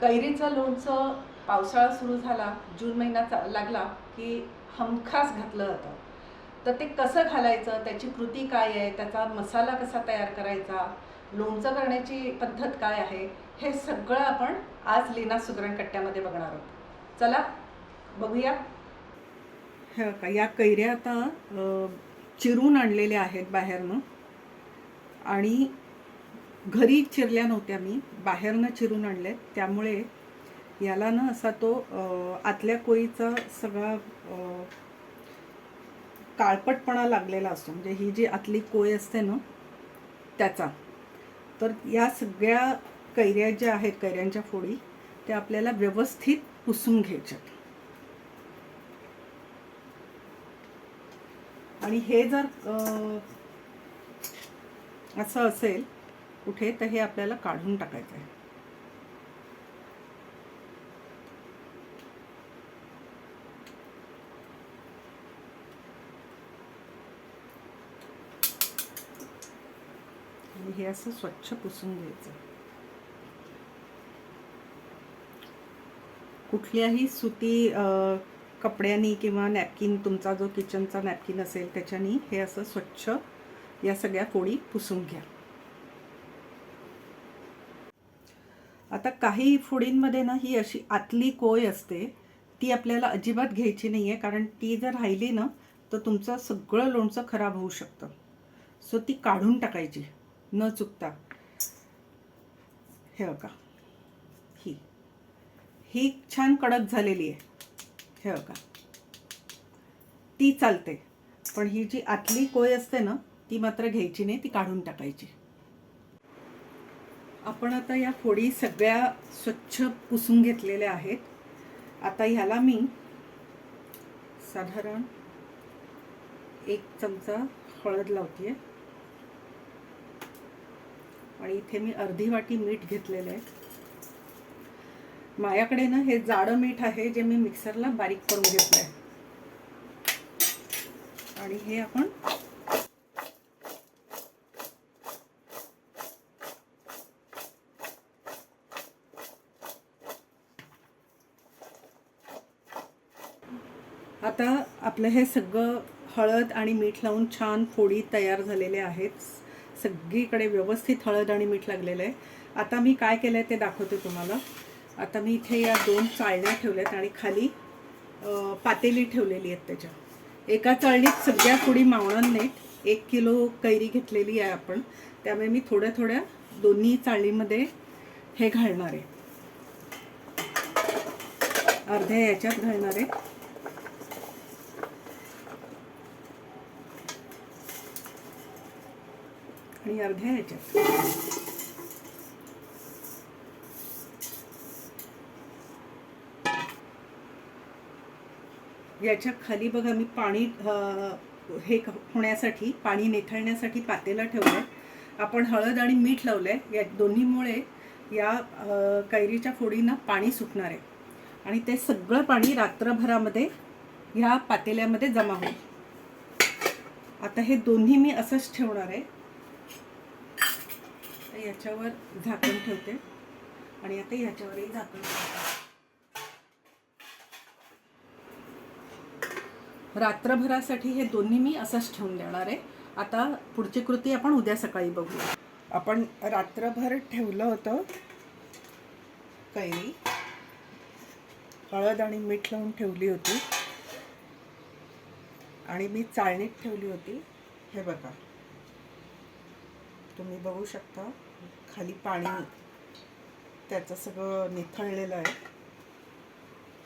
कैरीचं लोणचं पावसाळा सुरू झाला जून महिना लागला की हमखास घातलं जातं. तर ते कसं घालायचं त्याची कृती काय आहे त्याचा मसाला कसा तयार करायचा लोणचं करण्याची पद्धत काय आहे हे सगळं आपण आज लीना सुगरण कट्ट्यामध्ये बघणार आहोत. चला बघूया. हे का या कैऱ्या आता चिरून आणलेल्या आहेत बाहेरनं. आणि घरी चिरल्या नव्हत्या मी. बाहेरनं चिरून आणल्यात त्यामुळे याला ना असा तो आतल्या कोळीचा सगळा काळपटपणा लागलेला असतो. म्हणजे ही जी आतली कोय असते ना त्याचा. तर या सगळ्या कैऱ्या ज्या आहेत कैऱ्यांच्या फोडी त्या आपल्याला व्यवस्थित पुसून घ्यायच्यात. आणि हे जर असं असेल कुठे तर हे आपल्याला काढून टाकायचं आहे. आणि हे असं स्वच्छ पुसून घ्यायचं. कुठल्याही सुती कपड्यानी कपड्यांनी किंवा नॅपकिन तुमचा जो किचनचा नॅपकिन असेल त्याच्यानी हे असं स्वच्छ या सगळ्या फोडी पुसून घ्या. आता काही फुडींमध्ये ना ही अशी आतली कोय असते ती आपल्याला अजिबात घ्यायची नाही आहे कारण ती जर राहिली ना तर तुमचं सगळं लोणचं खराब होऊ शकतं. सो ती काढून टाकायची न चुकता. हे बघा. ही. ही छान कडक झालेली आहे. हे बघा. ती चालते. पण ही जी आतली कोय असते ना ती मात्र घ्यायची नाही ती काढून टाकायची. आपण आता या फोडी सगळ्या स्वच्छ पुसून घेतलेल्या आहेत. आता ह्याला मी साधारण एक चमचा हळद लावते आणि इथे मी अर्धी वाटी मीठ घेतलेलं आहे. माझ्याकडे ना हे जाडं मीठ आहे जे मी मिक्सरला बारीक करून घेतलं आहे आणि हे आपण आता आपलं हे सगळं हळद आणि मीठ लावून छान फोडी तयार झालेले आहेत. सगळीकडे व्यवस्थित हळद आणि मीठ लागलेलं आहे. आता मी काय केलं आहे ते दाखवते तुम्हाला. आता मी इथे या दोन चाळण्या ठेवल्यात आणि खाली पातेली ठेवलेली आहेत त्याच्या. एका चाळणीत सगळ्या फोडी मावळण नाहीत एक किलो कैरी घेतलेली आहे आपण. त्यामुळे मी थोड्या थोड्या दोन्ही चाळणीमध्ये हे घालणार आहे. अर्ध्या याच्यात घालणार आहे. आणि अर्ध्या ह्याच्यात. याच्या खाली बघा मी पाणी हे होण्यासाठी पाणी निथळण्यासाठी पातेला ठेवलंय. आपण हळद आणि मीठ लावलंय. या दोन्हीमुळे या कैरीच्या फोडींना पाणी सुटणार आहे. आणि ते सगळं पाणी रात्रभरामध्ये ह्या पातेल्यामध्ये जमा होईल. आता हे दोन्ही मी असंच ठेवणार आहे. आता याच्यावर झाकण ठेवते. आणि आता ह्याच्यावरही झाकण ठेवते. रात्रभरासाठी हे दोन्ही मी असंच ठेवून देणार आहे. आता पुढची कृती आपण उद्या सकाळी बघूया. आपण रात्रभर ठेवलं होतं. कैरी. हळद आणि मीठ लावून ठेवली होती. आणि मी चाळणीत ठेवली होती. हे बघा. तुम्ही बघू शकता. खाली पाणी त्याचं सगळं निथळलेलं आहे.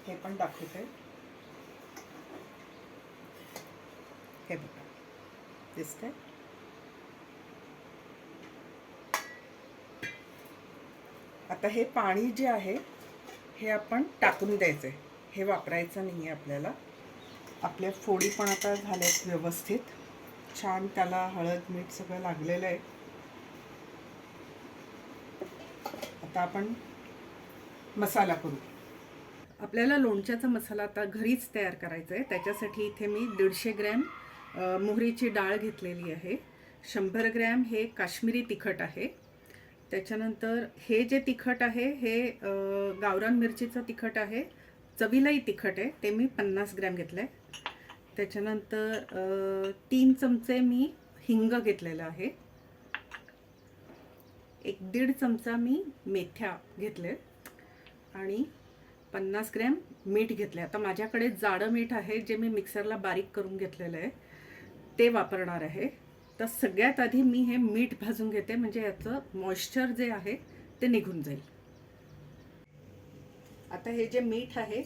हे पण दाखवते. हे बघा. दिसतंय? आता हे पाणी जे आहे हे आपण टाकून द्यायचं आहे हे वापरायचं नाही आहे आपल्याला. आपल्या फोडी पण आता झाल्यात व्यवस्थित. छान त्याला हळद मीठ सगळं लागलेलं आहे. आता आपण मसाला करू. आपल्याला लोणच्याचा मसाला आता घरीच तयार करायचा आहे. त्याच्यासाठी इथे मी दीडशे ग्रॅम मोहरीची डाळ घेतलेली आहे. शंभर ग्रॅम हे काश्मीरी तिखट आहे. त्याच्यानंतर हे जे तिखट आहे हे गावरान मिरचीचं तिखट आहे. चवीलाही तिखट आहे. ते मी पन्नास ग्रॅम घेतलं आहे त्याच्यानंतर तीन चमचे मी हिंग घेतलेलं आहे. एक दीड चमचा मी मेथ्या घेतले आणि पन्नास ग्रॅम मीठ घेतले. आता माझ्याकडे जाडं मीठ आहे जे मी मिक्सरला बारीक करून घेतलेलं आहे ते वापरणार आहे. तर सगळ्यात आधी मी हे मीठ भाजून घेते म्हणजे याचं मॉइश्चर जे आहे ते निघून जाईल. आता हे जे मीठ आहे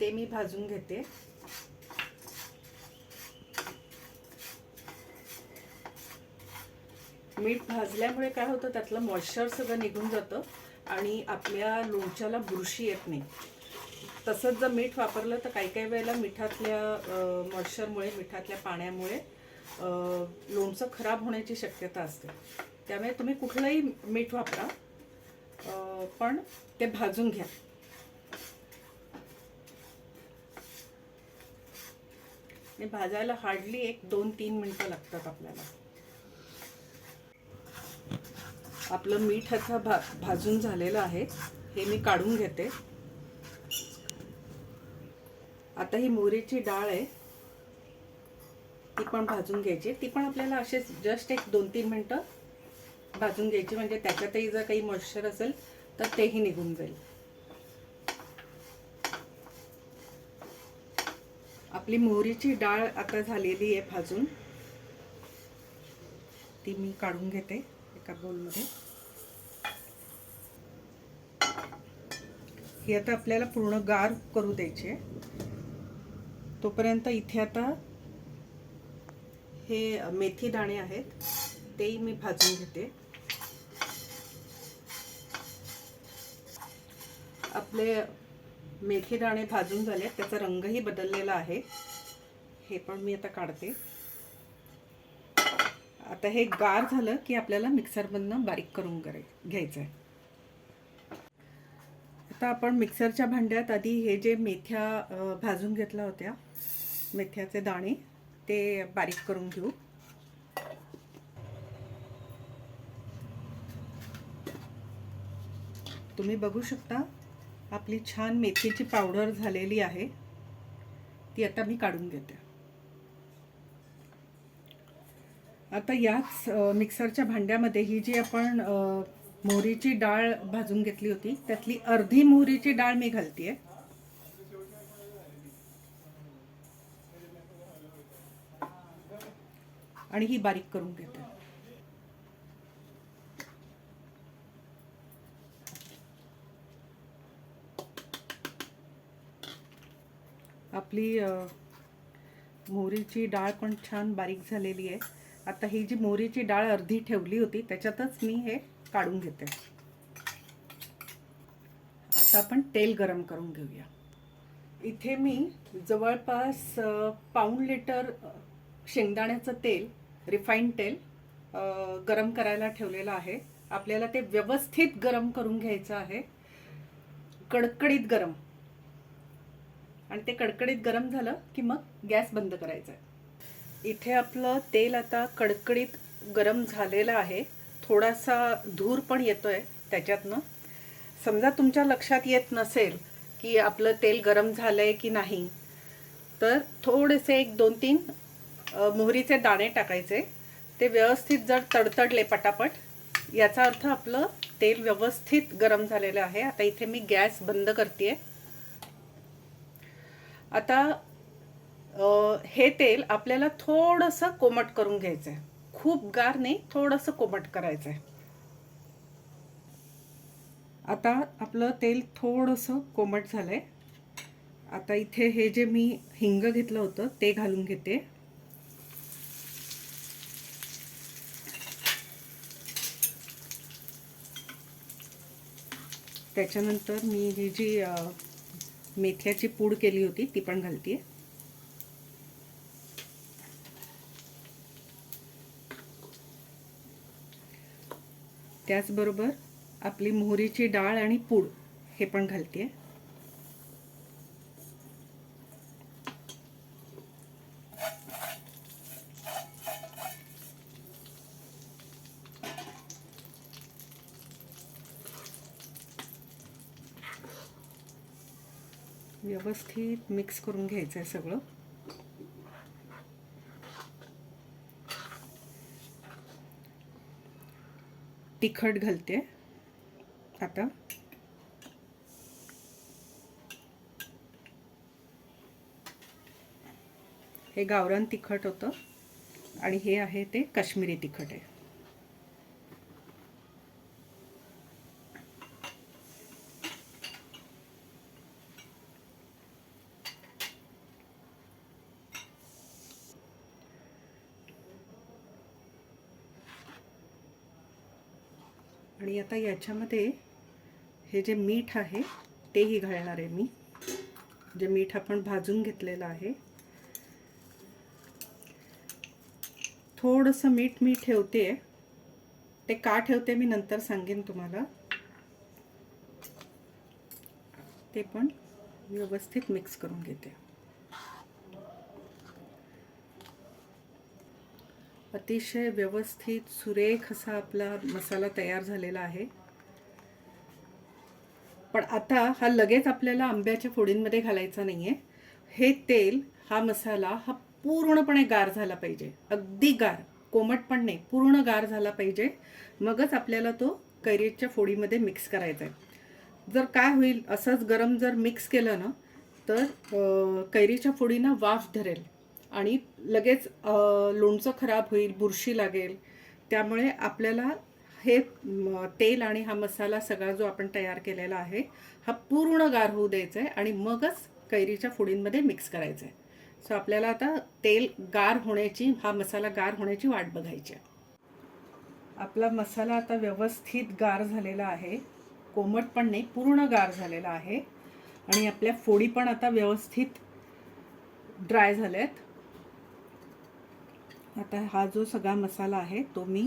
ते मी भाजून घेते. मीठ भाजल्यामुळे काय होतं त्यातलं मॉइश्चर सगळं निघून जातं आणि आपल्या लोणच्याला बुरशी येत नाही. तसंच जर मीठ वापरलं तर काही काही वेळेला मिठातल्या मॉइश्चरमुळे मिठातल्या पाण्यामुळे लोणचं खराब होण्याची शक्यता असते. त्यामुळे तुम्ही कुठलंही मीठ वापरा पण ते भाजून घ्या. भाजायला हार्डली एक दोन तीन मिनटं लागतात आपल्याला. आपलं मीठ आता भा भाजून झालेलं आहे. हे मी काढून घेते. आता ही मोहरीची डाळ आहे. ती पण भाजून घ्यायची. ती पण आपल्याला असेच जस्ट एक दोन तीन मिनटं भाजून घ्यायची. म्हणजे त्याच्यातही जर काही मॉइश्चर असेल तर तेही निघून जाईल. आपली मोहरीची डाळ आता झालेली आहे भाजून. ती मी काढून घेते एका बोलमध्ये हे आता आपल्याला पूर्ण गार करू द्यायचे. तोपर्यंत इथे आता हे मेथी दाणे आहेत तेही मी भाजून घेते. आपले मेथी दाणे भाजून झाले त्याचा रंगही बदललेला आहे. हे पण मी आता काढते. आता हे गार झालं की आपल्याला मिक्सरमधनं बारीक करून कराय घ्यायचं आहे आता आपण मिक्सरच्या भांड्यात आधी हे जे मेथ्या भाजून घेतल्या होत्या मेथ्याचे दाणे ते बारीक करून घेऊ. तुम्ही बघू शकता आपली छान मेथीची पावडर झालेली आहे. ती आता मी काढून घेते. आता याच मिक्सरच्या भांड्यामध्ये ही जी आपण मोहरीची डाळ भाजून घेतली होती. त्यातली अर्धी मोहरीची डाळ मी घालतीये. आणि ही बारीक करून घेते. आपली मोहरीची डाळ पण छान बारीक झालेली आहे. आता ही जी मोहरीची डाळ अर्धी ठेवली होती त्याच्यातच मी हे काढून घेते. आता आपण तेल गरम करून घेऊया. इथे मी जवळपास पाऊण लिटर शेंगदाण्याचं तेल रिफाईंड तेल गरम करायला ठेवलेलं आहे. आपल्याला ते व्यवस्थित गरम करून घ्यायचं आहे. कडकडीत गरम. आणि ते कडकडीत गरम झालं की मग गॅस बंद करायचा आहे इथे आपलं तेल आता कडकडीत गरम झालेलं आहे. थोडासा धूर पण येतो आहे त्याच्यातनं. समजा तुमच्या लक्षात येत नसेल की आपलं तेल गरम झालं आहे की नाही तर थोडेसे एक दोन तीन मोहरीचे दाणे टाकायचे. ते व्यवस्थित जर तडतडले पटापट याचा अर्थ आपलं तेल व्यवस्थित गरम झालेलं आहे. आता इथे मी गॅस बंद करते आता हे तेल आपल्याला थोडंसं कोमट करून घ्यायचं आहे खूप गार नाही थोडंसं कोमट करायचं आहे आता आपलं तेल थोडंसं कोमट झालंय. आता इथे हे जे मी हिंग घेतलं होतं ते घालून घेते. त्याच्यानंतर मी ही जी मेथ्याची पूड केली होती ती पण घालते त्याचबरोबर आपली मोहरीची डाळ आणि पूड हे पण घालते आहे व्यवस्थित मिक्स करून घ्यायचं आहे सगळं. तिखट घालते. आता. हे गावरान तिखट होतं. आणि हे आहे ते काश्मीरी तिखट आहे. आणि आता याच्यामध्ये हे जे मीठ आहे तेही घालणार आहे मी. जे मीठ आपण भाजून घेतलेलं आहे. थोडंसं मीठ मी ठेवते. ते का ठेवते मी नंतर सांगेन तुम्हाला. ते पण व्यवस्थित मिक्स करून घेते. अतिशय व्यवस्थित सुरेख असा आपला मसाला तयार झालेला आहे. पण आता हा लगेच आपल्याला आंब्याच्या फोडींमध्ये घालायचा नाही आहे हे तेल हा मसाला हा पूर्णपणे गार झाला पाहिजे. अगदी गार. कोमट पण नाही. पूर्ण गार झाला पाहिजे. मगच आपल्याला तो कैरीच्या फोडीमध्ये मिक्स करायचा आहे जर काय होईल असंच गरम जर मिक्स केलं ना तर कैरीच्या फोडींना वाफ धरेल. आणि लगेच लोणचं खराब होईल बुरशी लागेल त्यामुळे आपल्याला हे तेल आणि हा मसाला सगळा जो आपण तयार केलेला आहे हा पूर्ण गार होऊ द्यायचा आहे आणि मगच कैरीच्या फोडींमध्ये मिक्स करायचं आहे सो आपल्याला आता तेल गार होण्याची हा मसाला गार होण्याची वाट बघायची आहे. आपला मसाला आता व्यवस्थित गार झालेला आहे. कोमट पण नाही पूर्ण गार झालेला आहे. आणि आपल्या फोडी पण आता व्यवस्थित ड्राय झाल्या आहेत आता हा जो सगळा मसाला आहे तो मी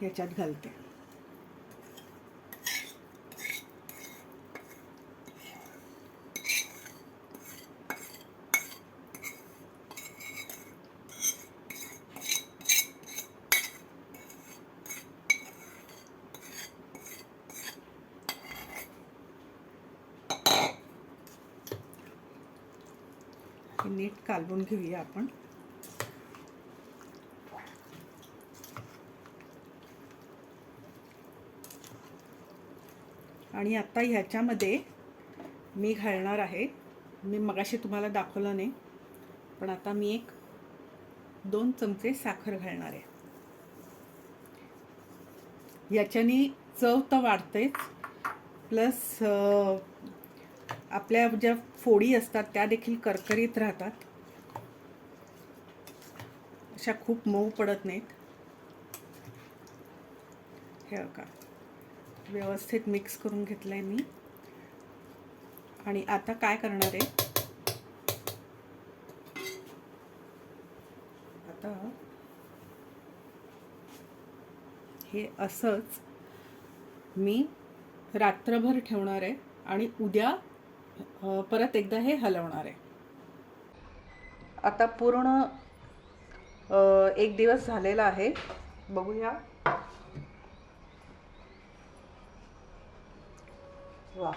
ह्याच्यात घालते. नीट कालवून घेऊया आपण. आणि आता ह्याच्यामध्ये मी घालणार आहे. मी मगाशी तुम्हाला दाखवलं नाही पण आता मी एक दोन चमचे साखर घालणार आहे. याच्याने चव तर वाढतेच प्लस आपल्या ज्या फोडी असतात त्या देखील करकरीत राहतात. अशा खूप मऊ पडत नाहीत. हे का व्यवस्थित मिक्स करून घेतलं आहे मी. आणि आता काय करणार आहे? आता हे असंच मी रात्रभर ठेवणार आहे आणि उद्या परत एकदा हे हलवणार आहे. आता पूर्ण एक दिवस झालेला आहे. बघूया. वा.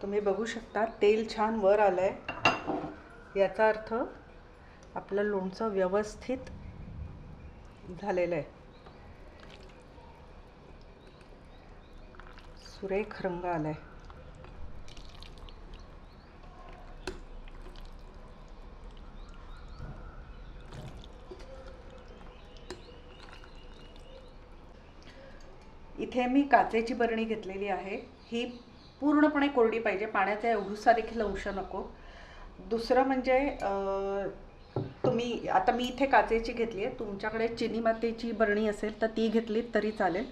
तुम्ही बघू शकता तेल छान वर आलं आहे याचा अर्थ आपलं लोणचं व्यवस्थित झालेलं आहे सुरेख रंग आलाय. इथे मी काचेची बरणी घेतलेली आहे. ही पूर्णपणे कोरडी पाहिजे. पाण्याचा एवढूसा देखील अंश नको. दुसरं म्हणजे तुम्ही आता मी इथे काचेची घेतली आहे. तुमच्याकडे चिनी मातीची बरणी असेल तर ती घेतली तरी चालेल.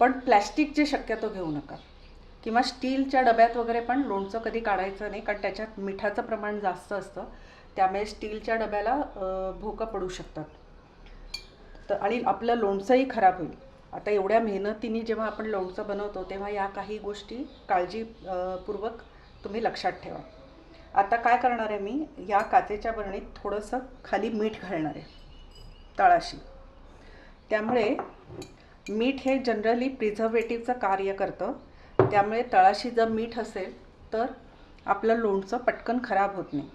पण प्लॅस्टिकचे शक्यतो घेऊ नका. किंवा स्टीलच्या डब्यात वगैरे पण लोणचं कधी काढायचं नाही कारण त्याच्यात मिठाचं प्रमाण जास्त असतं. त्यामुळे स्टीलच्या डब्याला भोकं पडू शकतात. तर आणि आपलं लोणचंही खराब होईल. आता एवढ्या मेहनतीने जेव्हा आपण लोणचं बनवतो तेव्हा या काही गोष्टी काळजीपूर्वक तुम्ही लक्षात ठेवा. आता काय करणार आहे मी? या काचेच्या बरणीत थोडंसं खाली मीठ घालणार आहे तळाशी. त्यामुळे मीठ हे जनरली प्रिझर्वेटिव्हचं कार्य करतं. त्यामुळे तळाशी जर मीठ असेल तर आपलं लोणचं पटकन खराब होत नाही.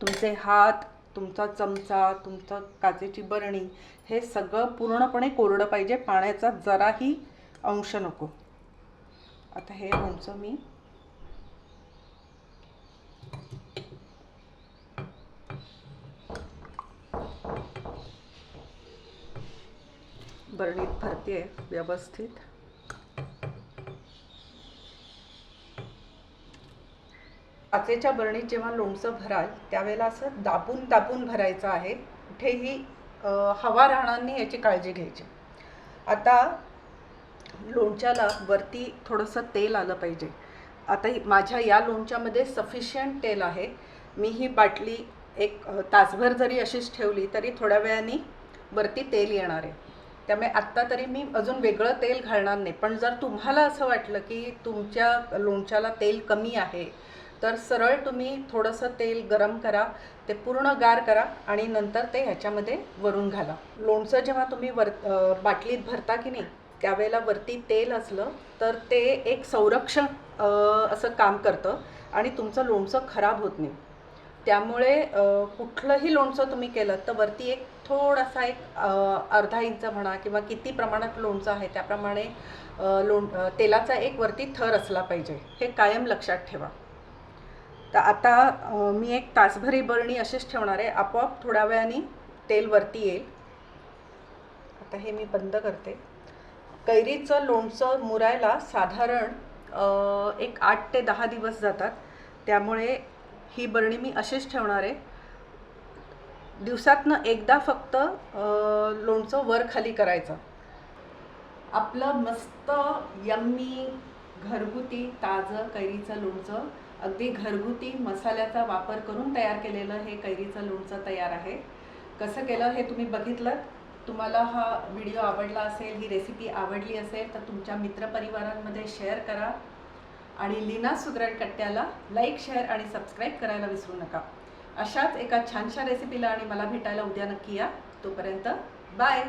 तुमचे हात तुमचा चमचा तुमचं काचेची बरणी हे सगळं पूर्णपणे कोरडं पाहिजे. पाण्याचा जराही अंश नको. आता हे लोणचं मी बरणीत भरते व्यवस्थित. काचेच्या बरणीत जेव्हा लोणचं भराल त्यावेळेला असं दाबून दाबून भरायचं आहे. कुठेही हवा राहणार नाही याची काळजी घ्यायची. आता लोणच्याला वरती थोडंसं तेल आलं पाहिजे. आता माझ्या या लोणच्यामध्ये सफिशियंट तेल आहे. मी ही बाटली एक तासभर जरी अशीच ठेवली तरी थोड्या वेळाने वरती तेल येणार आहे. त्यामुळे आत्ता तरी मी अजून वेगळं तेल घालणार नाही. पण जर तुम्हाला असं वाटलं की तुमच्या लोणच्याला तेल कमी आहे तर सरळ तुम्ही थोडंसं तेल गरम करा. ते पूर्ण गार करा आणि नंतर ते ह्याच्यामध्ये वरून घाला. लोणचं जेव्हा तुम्ही वर बाटलीत भरता की नाही त्यावेळेला वरती तेल असलं तर ते एक संरक्षण असं काम करतं आणि तुमचं लोणचं खराब होत नाही. त्यामुळे कुठलंही लोणचं तुम्ही केलं तर वरती एक थोडासा एक अर्धा इंच म्हणा किंवा किती प्रमाणात लोणचं आहे त्याप्रमाणे लोण तेलाचा एक वरती थर असला पाहिजे. हे कायम लक्षात ठेवा. तर आता मी एक तासभरी बरणी अशीच ठेवणार आहे. आपोआप थोड्या वेळाने तेल वरती येईल. आता हे मी बंद करते. कैरीचं लोणचं मुरायला साधारण एक आठ ते दहा दिवस जातात. त्यामुळे ही बरणी मी अशीच ठेवणार आहे. दिवसातनं एकदा फक्त लोणचं वर खाली करायचं. आपलं मस्त यम्मी घरगुती ताजं कैरीचं लोणचं अगदी घरगुती मसाल्याचा वापर करून तयार केलेलं हे कैरीचं लोणचं तयार आहे. कसं केलं हे तुम्ही बघितलं? तुम्हाला हा व्हिडिओ आवडला असेल ही रेसिपी आवडली असेल तर तुमच्या मित्रपरिवारांमध्ये शेअर करा. आणि लीना सुगरण कट्ट्याला लाईक शेअर आणि सबस्क्राईब करायला विसरू नका. अशाच एका छानशा रेसिपीला आणि मला भेटायला उद्या नक्की या. तोपर्यंत बाय